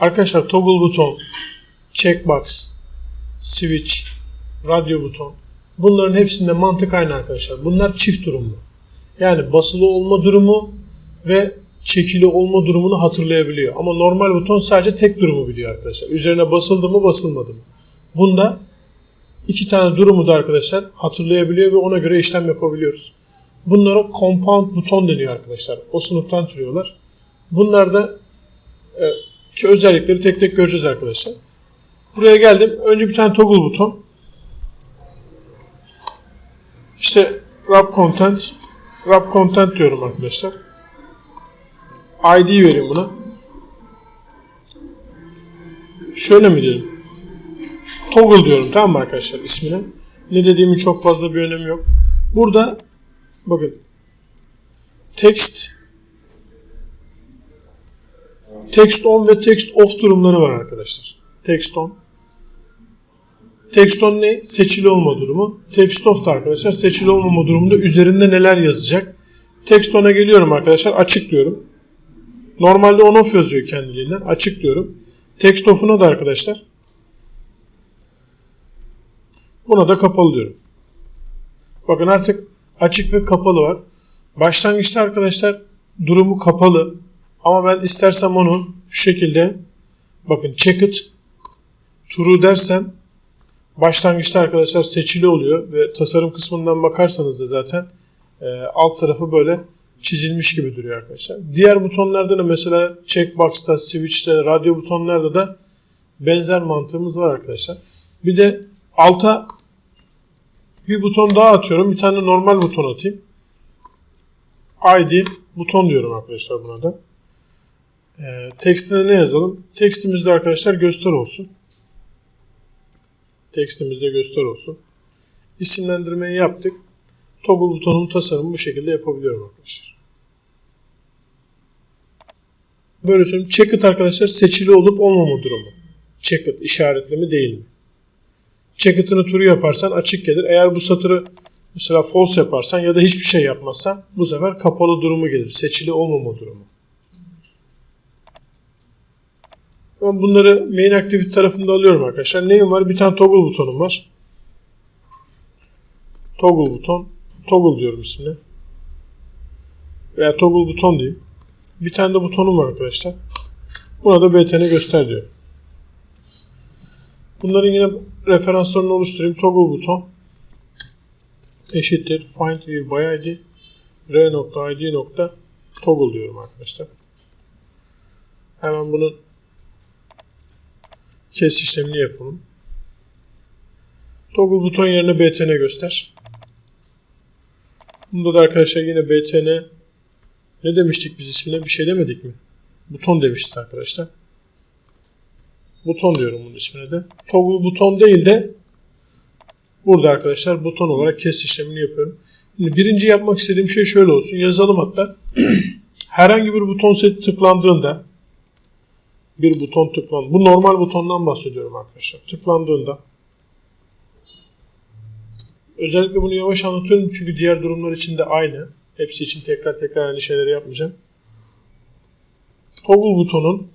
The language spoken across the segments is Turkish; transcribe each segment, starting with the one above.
Arkadaşlar toggle buton, checkbox, switch, radyo buton. Bunların hepsinde mantık aynı arkadaşlar. Bunlar çift durumlu. Yani basılı olma durumu ve çekili olma durumunu hatırlayabiliyor. Ama normal buton sadece tek durumu biliyor arkadaşlar. Üzerine basıldı mı basılmadı mı. Bunda iki tane durumu da arkadaşlar hatırlayabiliyor ve ona göre işlem yapabiliyoruz. Bunlara compound buton deniyor arkadaşlar. O sınıftan türüyorlar. Bunlar da e, şu özellikleri tek tek göreceğiz arkadaşlar. Buraya geldim. Önce bir tane toggle buton. İşte wrap content wrap content diyorum arkadaşlar. ID vereyim buna. Şöyle mi diyelim? Toggle diyorum tamam mı arkadaşlar ismine. Ne dediğimin çok fazla bir önemi yok. Burada bakın text text on ve text off durumları var arkadaşlar. Text on Text on ne? Seçili olma durumu. Text off da arkadaşlar seçili olmama durumunda üzerinde neler yazacak. Text on'a geliyorum arkadaşlar. Açık diyorum. Normalde on off yazıyor kendiliğinden. Açık diyorum. Text off'una da arkadaşlar buna da kapalı diyorum. Bakın artık açık ve kapalı var. Başlangıçta arkadaşlar durumu kapalı. Ama ben istersem onu şu şekilde bakın checked true dersem başlangıçta arkadaşlar seçili oluyor ve tasarım kısmından bakarsanız da zaten e, alt tarafı böyle çizilmiş gibi duruyor arkadaşlar. Diğer butonlarda da mesela checkbox'ta, switch'te, radyo butonlarda da benzer mantığımız var arkadaşlar. Bir de alta bir buton daha atıyorum. Bir tane normal buton atayım. ID buton diyorum arkadaşlar buna da. Ee, tekstine ne yazalım? Tekstimizde arkadaşlar göster olsun. Tekstimizde göster olsun. İsimlendirmeyi yaptık. Toggle butonun tasarımı bu şekilde yapabiliyorum arkadaşlar. Böyle söyleyeyim. Checked arkadaşlar seçili olup olmama durumu. Checked işaretli mi değil mi? Checked'ını turu yaparsan açık gelir. Eğer bu satırı mesela false yaparsan ya da hiçbir şey yapmazsan bu sefer kapalı durumu gelir. Seçili olmama durumu. Ben bunları main activity tarafında alıyorum arkadaşlar. Neyim var? Bir tane toggle butonum var. Toggle buton. Toggle diyorum ismine. Veya toggle buton diyeyim. Bir tane de butonum var arkadaşlar. Buna da btn göster diyor. Bunların yine referanslarını oluşturayım. Toggle buton eşittir find view by id r.id nokta toggle diyorum arkadaşlar. Hemen bunun kes işlemini yapalım. Toggle buton yerine btn göster. Bunda da arkadaşlar yine btn ne demiştik biz ismine bir şey demedik mi? Buton demiştik arkadaşlar. Buton diyorum bunun ismine de. Toggle buton değil de burada arkadaşlar buton olarak kes işlemini yapıyorum. Şimdi birinci yapmak istediğim şey şöyle olsun. Yazalım hatta. Herhangi bir buton set tıklandığında bir buton tıklan. Bu normal butondan bahsediyorum arkadaşlar. Tıklandığında özellikle bunu yavaş anlatıyorum çünkü diğer durumlar için de aynı. Hepsi için tekrar tekrar aynı şeyleri yapmayacağım. Toggle butonun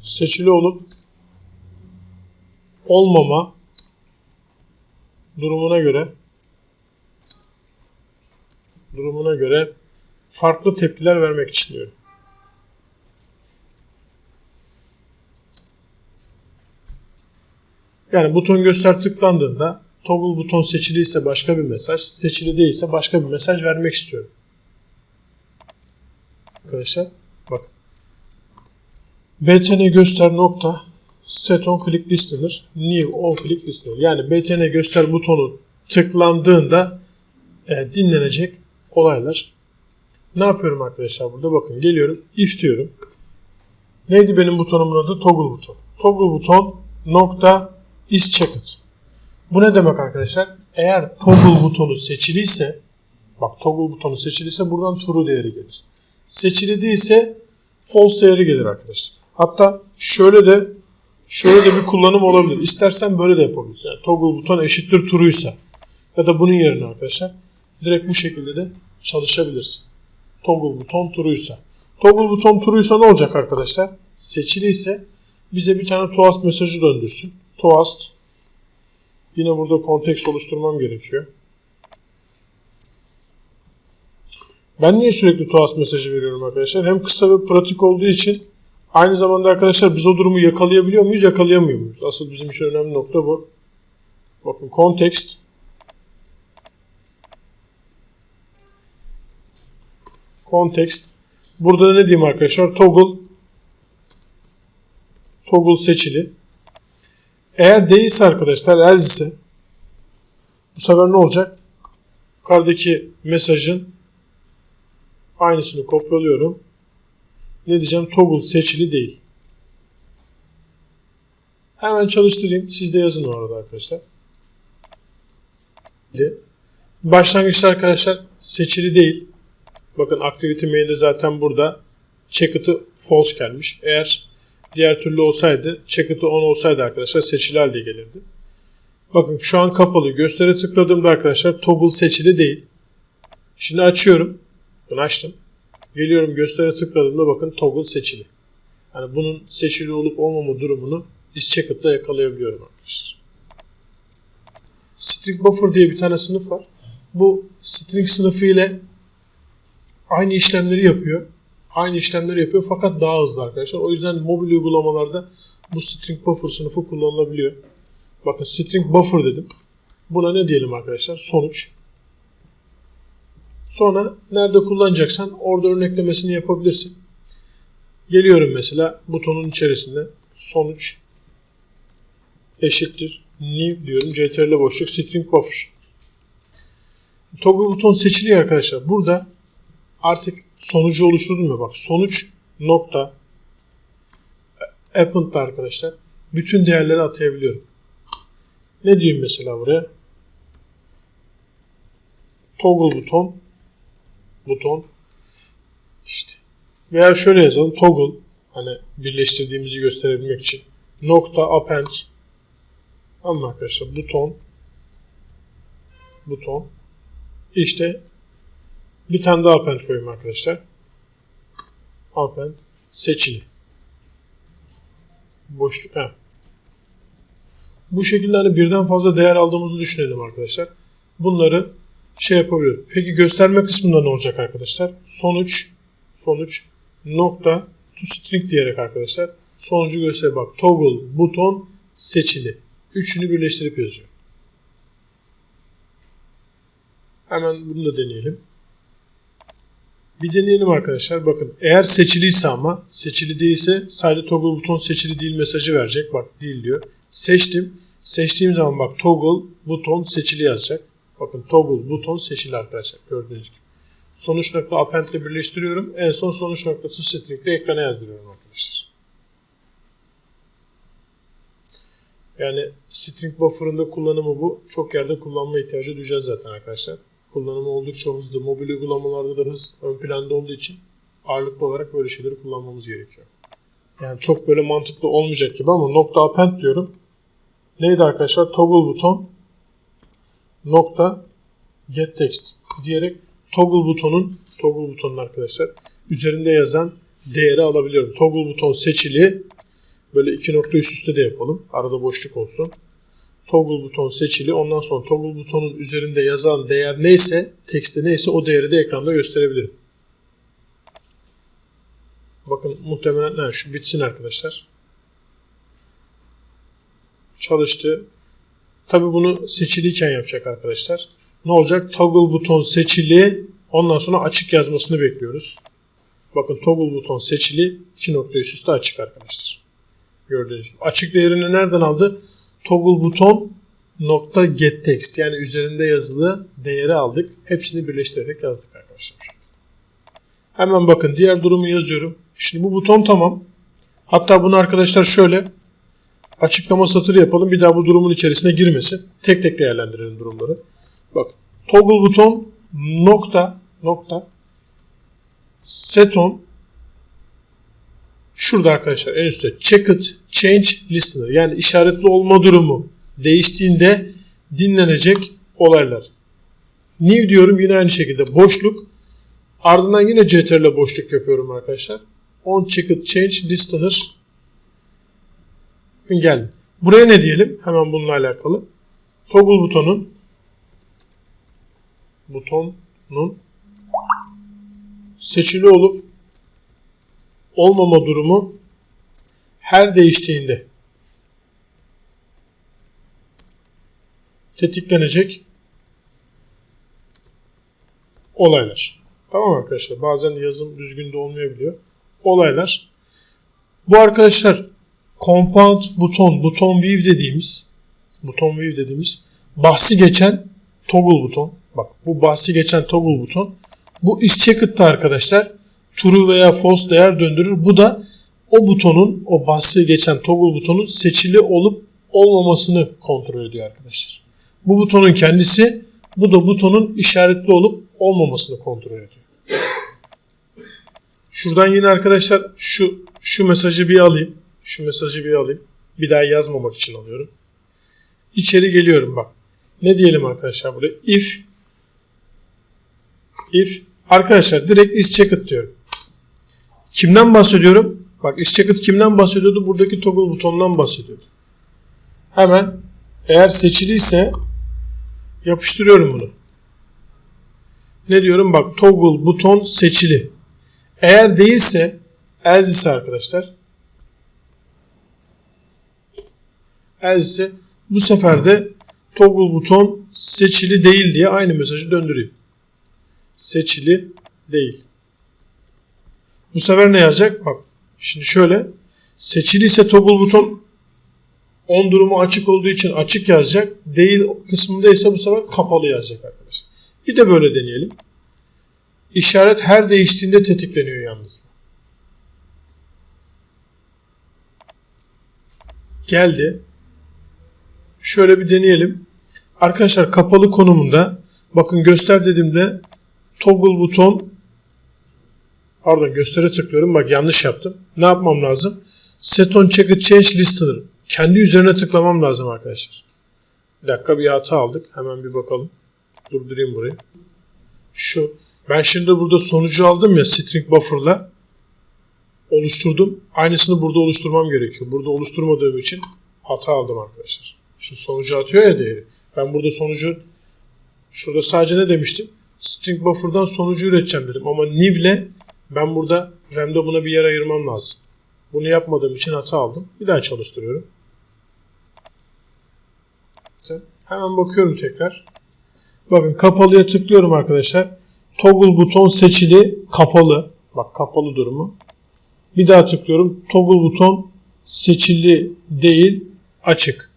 seçili olup olmama durumuna göre durumuna göre farklı tepkiler vermek için diyorum. Yani buton göster tıklandığında toggle buton seçiliyse başka bir mesaj, seçili değilse başka bir mesaj vermek istiyorum. Arkadaşlar bak. btn göster nokta set on click listener new on click listener. Yani btn göster butonu tıklandığında e, dinlenecek olaylar. Ne yapıyorum arkadaşlar burada? Bakın geliyorum. If diyorum. Neydi benim butonumun adı? Toggle buton. Toggle buton nokta is checked. Bu ne demek arkadaşlar? Eğer toggle butonu seçiliyse bak toggle butonu seçiliyse buradan true değeri gelir. Seçili değilse false değeri gelir arkadaşlar. Hatta şöyle de şöyle de bir kullanım olabilir. İstersen böyle de yapabilirsin. Yani toggle buton eşittir true'ysa ya da bunun yerine arkadaşlar direkt bu şekilde de çalışabilirsin. Toggle buton true'ysa. Toggle buton true'ysa ne olacak arkadaşlar? Seçili ise bize bir tane toast mesajı döndürsün. Toast. Yine burada konteks oluşturmam gerekiyor. Ben niye sürekli toast mesajı veriyorum arkadaşlar? Hem kısa ve pratik olduğu için aynı zamanda arkadaşlar biz o durumu yakalayabiliyor muyuz, yakalayamıyor muyuz? Asıl bizim için önemli nokta bu. Bakın context context Burada ne diyeyim arkadaşlar? Toggle toggle seçili. Eğer değilse arkadaşlar else ise bu sefer ne olacak? Yukarıdaki mesajın aynısını kopyalıyorum. Ne diyeceğim? Toggle seçili değil. Hemen çalıştırayım. Siz de yazın orada arkadaşlar. Başlangıçta arkadaşlar seçili değil. Bakın activity main'de zaten burada checked'ı false gelmiş. Eğer diğer türlü olsaydı checked'ı on olsaydı arkadaşlar seçili halde gelirdi. Bakın şu an kapalı. Göstere tıkladığımda arkadaşlar toggle seçili değil. Şimdi açıyorum. Bunu açtım. Geliyorum göstere tıkladığımda bakın toggle seçili. Yani bunun seçili olup olmama durumunu isChecked'da yakalayabiliyorum arkadaşlar. String buffer diye bir tane sınıf var. Bu string sınıfı ile aynı işlemleri yapıyor. Aynı işlemleri yapıyor fakat daha hızlı arkadaşlar. O yüzden mobil uygulamalarda bu string buffer sınıfı kullanılabiliyor. Bakın string buffer dedim. Buna ne diyelim arkadaşlar? Sonuç. Sonra nerede kullanacaksan orada örneklemesini yapabilirsin. Geliyorum mesela butonun içerisinde sonuç eşittir new diyorum. CTRL boşluk string buffer. Toggle buton seçiliyor arkadaşlar. Burada artık sonucu oluşturdum ya. Bak sonuç nokta. Append'da arkadaşlar bütün değerleri atayabiliyorum. Ne diyeyim mesela buraya? Toggle buton buton işte. Veya şöyle yazalım toggle. Hani birleştirdiğimizi gösterebilmek için. Nokta append. Ama arkadaşlar? Buton buton işte bir tane daha append koyayım arkadaşlar. Append seçili. Boşluk. He. Bu şekilde hani birden fazla değer aldığımızı düşünelim arkadaşlar. Bunları şey yapabiliyoruz. Peki gösterme kısmında ne olacak arkadaşlar? Sonuç sonuç nokta to string diyerek arkadaşlar sonucu göster bak toggle buton seçili. Üçünü birleştirip yazıyor. Hemen bunu da deneyelim. Bir deneyelim arkadaşlar. Bakın eğer seçiliyse ama seçili değilse sadece toggle buton seçili değil mesajı verecek. Bak değil diyor. Seçtim. Seçtiğim zaman bak toggle buton seçili yazacak. Bakın toggle buton seçili arkadaşlar gördüğünüz gibi. Sonuç nokta append ile birleştiriyorum. En son sonuç noktası string ile ekrana yazdırıyorum arkadaşlar. Yani string buffer'ında kullanımı bu. Çok yerde kullanma ihtiyacı duyacağız zaten arkadaşlar kullanımı oldukça hızlı. Mobil uygulamalarda da hız ön planda olduğu için ağırlıklı olarak böyle şeyleri kullanmamız gerekiyor. Yani çok böyle mantıklı olmayacak gibi ama nokta append diyorum. Neydi arkadaşlar? Toggle buton nokta get text diyerek toggle butonun toggle butonun arkadaşlar üzerinde yazan değeri alabiliyorum. Toggle buton seçili böyle iki nokta üst üste de yapalım. Arada boşluk olsun toggle buton seçili. Ondan sonra toggle butonun üzerinde yazan değer neyse, tekste neyse o değeri de ekranda gösterebilirim. Bakın muhtemelen ha, şu bitsin arkadaşlar. Çalıştı. Tabi bunu seçiliyken yapacak arkadaşlar. Ne olacak? Toggle buton seçili. Ondan sonra açık yazmasını bekliyoruz. Bakın toggle buton seçili. iki nokta üst üste açık arkadaşlar. Gördüğünüz gibi. Açık değerini nereden aldı? Toggle buton nokta get text yani üzerinde yazılı değeri aldık. Hepsini birleştirerek yazdık arkadaşlar. Hemen bakın diğer durumu yazıyorum. Şimdi bu buton tamam. Hatta bunu arkadaşlar şöyle açıklama satırı yapalım. Bir daha bu durumun içerisine girmesin. Tek tek değerlendirelim durumları. Bak toggle buton nokta nokta set on Şurada arkadaşlar en üstte checked change listener yani işaretli olma durumu değiştiğinde dinlenecek olaylar. New diyorum yine aynı şekilde boşluk Ardından yine CTRL boşluk yapıyorum arkadaşlar. On checked change listener. Geldi. Buraya ne diyelim? Hemen bununla alakalı. Toggle butonun butonun seçili olup olmama durumu her değiştiğinde tetiklenecek olaylar. Tamam arkadaşlar. Bazen yazım düzgün de olmayabiliyor. Olaylar. Bu arkadaşlar compound buton, buton view dediğimiz buton view dediğimiz bahsi geçen toggle buton. Bak bu bahsi geçen toggle buton. Bu is checked'da arkadaşlar true veya false değer döndürür. Bu da o butonun, o bahsi geçen toggle butonun seçili olup olmamasını kontrol ediyor arkadaşlar. Bu butonun kendisi, bu da butonun işaretli olup olmamasını kontrol ediyor. Şuradan yine arkadaşlar şu şu mesajı bir alayım. Şu mesajı bir alayım. Bir daha yazmamak için alıyorum. İçeri geliyorum bak. Ne diyelim arkadaşlar burada? If if arkadaşlar direkt is checked diyorum. Kimden bahsediyorum? Bak is checked kimden bahsediyordu? Buradaki toggle butonundan bahsediyordu. Hemen eğer seçiliyse yapıştırıyorum bunu. Ne diyorum? Bak toggle buton seçili. Eğer değilse else ise arkadaşlar else ise bu sefer de toggle buton seçili değil diye aynı mesajı döndürüyor. Seçili değil. Bu sefer ne yazacak? Bak şimdi şöyle seçili ise toggle buton on durumu açık olduğu için açık yazacak. Değil kısmında ise bu sefer kapalı yazacak arkadaşlar. Bir de böyle deneyelim. İşaret her değiştiğinde tetikleniyor yalnız. Geldi. Şöyle bir deneyelim. Arkadaşlar kapalı konumunda bakın göster dediğimde toggle buton pardon göstere tıklıyorum. Bak yanlış yaptım. Ne yapmam lazım? Set on checked change listener. Kendi üzerine tıklamam lazım arkadaşlar. Bir dakika bir hata aldık. Hemen bir bakalım. Durdurayım burayı. Şu. Ben şimdi burada sonucu aldım ya string buffer'la oluşturdum. Aynısını burada oluşturmam gerekiyor. Burada oluşturmadığım için hata aldım arkadaşlar. Şu sonucu atıyor ya değeri. Ben burada sonucu şurada sadece ne demiştim? String buffer'dan sonucu üreteceğim dedim. Ama niv'le ben burada RAM'de buna bir yer ayırmam lazım. Bunu yapmadığım için hata aldım. Bir daha çalıştırıyorum. Hemen bakıyorum tekrar. Bakın kapalıya tıklıyorum arkadaşlar. Toggle buton seçili kapalı. Bak kapalı durumu. Bir daha tıklıyorum. Toggle buton seçili değil açık.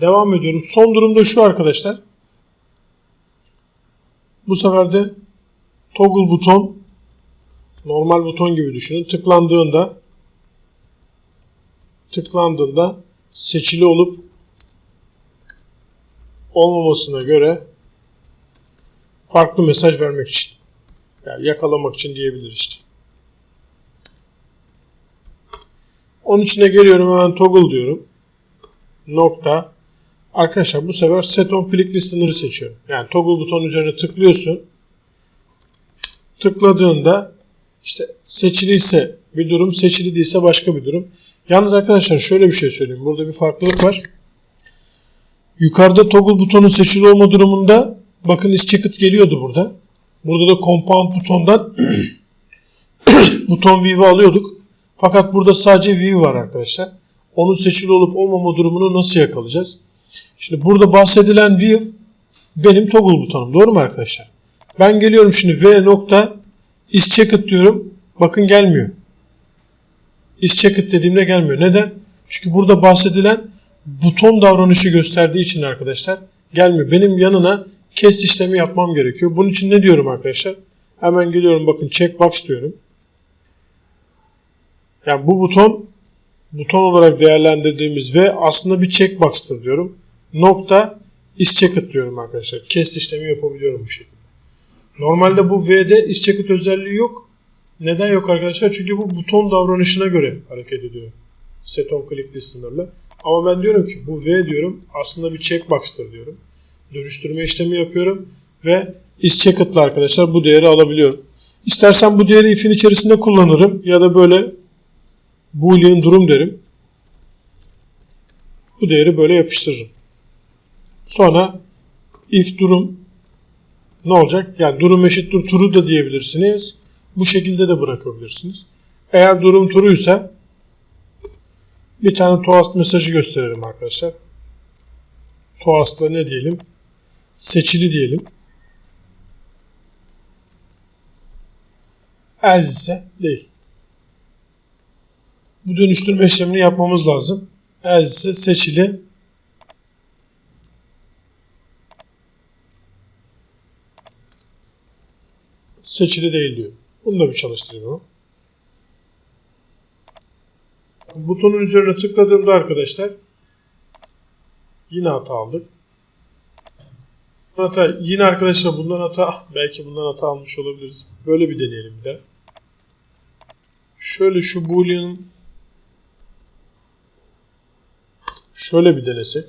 Devam ediyorum. Son durumda şu arkadaşlar. Bu sefer de toggle buton normal buton gibi düşünün. Tıklandığında tıklandığında seçili olup olmamasına göre farklı mesaj vermek için. Yani yakalamak için diyebiliriz işte. Onun içine geliyorum hemen toggle diyorum. Nokta. Arkadaşlar bu sefer set on click listener'ı seçiyorum. Yani toggle buton üzerine tıklıyorsun. Tıkladığında işte seçiliyse bir durum, seçili değilse başka bir durum. Yalnız arkadaşlar şöyle bir şey söyleyeyim. Burada bir farklılık var. Yukarıda toggle butonu seçili olma durumunda bakın is checked geliyordu burada. Burada da compound butondan buton view'u alıyorduk. Fakat burada sadece view var arkadaşlar. Onun seçili olup olmama durumunu nasıl yakalayacağız? Şimdi burada bahsedilen view benim toggle butonum. Doğru mu arkadaşlar? Ben geliyorum şimdi v nokta is checked diyorum. Bakın gelmiyor. Is checked dediğimde gelmiyor. Neden? Çünkü burada bahsedilen buton davranışı gösterdiği için arkadaşlar gelmiyor. Benim yanına kes işlemi yapmam gerekiyor. Bunun için ne diyorum arkadaşlar? Hemen geliyorum bakın checkbox diyorum. Yani bu buton buton olarak değerlendirdiğimiz ve aslında bir checkbox'tır diyorum. Nokta is checked diyorum arkadaşlar. Kes işlemi yapabiliyorum bu şekilde. Normalde bu V'de is checked özelliği yok. Neden yok arkadaşlar? Çünkü bu buton davranışına göre hareket ediyor. Set on click listener'la. Ama ben diyorum ki bu V diyorum aslında bir checkbox'tır diyorum. Dönüştürme işlemi yapıyorum. ve is checked'la arkadaşlar bu değeri alabiliyorum. İstersen bu değeri if'in içerisinde kullanırım ya da böyle boolean durum derim. Bu değeri böyle yapıştırırım. Sonra if durum ne olacak? Yani durum eşittir true da diyebilirsiniz. Bu şekilde de bırakabilirsiniz. Eğer durum true'ysa bir tane toast mesajı gösterelim arkadaşlar. Toast'la ne diyelim? Seçili diyelim. As ise değil. Bu dönüştürme işlemini yapmamız lazım. As ise seçili seçili değil diyor. Bunu da bir çalıştırayım ama. Butonun üzerine tıkladığımda arkadaşlar yine hata aldık. Hata, yine arkadaşlar bundan hata belki bundan hata almış olabiliriz. Böyle bir deneyelim bir de. Şöyle şu boolean'ın şöyle bir denesek.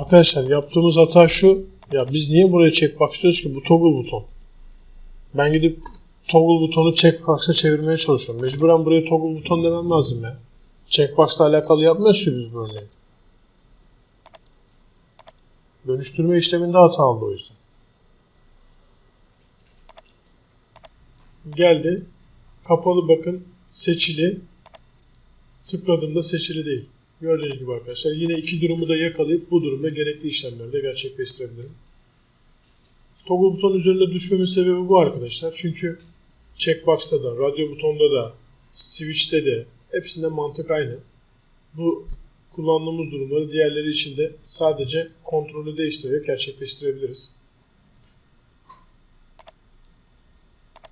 Arkadaşlar yaptığımız hata şu. Ya biz niye buraya checkbox diyoruz ki bu toggle buton. Ben gidip toggle butonu checkbox'a çevirmeye çalışıyorum. Mecburen buraya toggle buton demem lazım ya. Checkbox'la alakalı yapmıyoruz ki biz bu örneği. Dönüştürme işleminde hata oldu o yüzden. Geldi. Kapalı bakın. Seçili. Tıkladığımda seçili değil. Gördüğünüz gibi arkadaşlar yine iki durumu da yakalayıp bu durumda gerekli işlemleri de gerçekleştirebilirim. Toggle buton üzerinde düşmemin sebebi bu arkadaşlar. Çünkü checkbox'ta da, radyo butonda da, switch'te de hepsinde mantık aynı. Bu kullandığımız durumları diğerleri için de sadece kontrolü değiştirerek gerçekleştirebiliriz.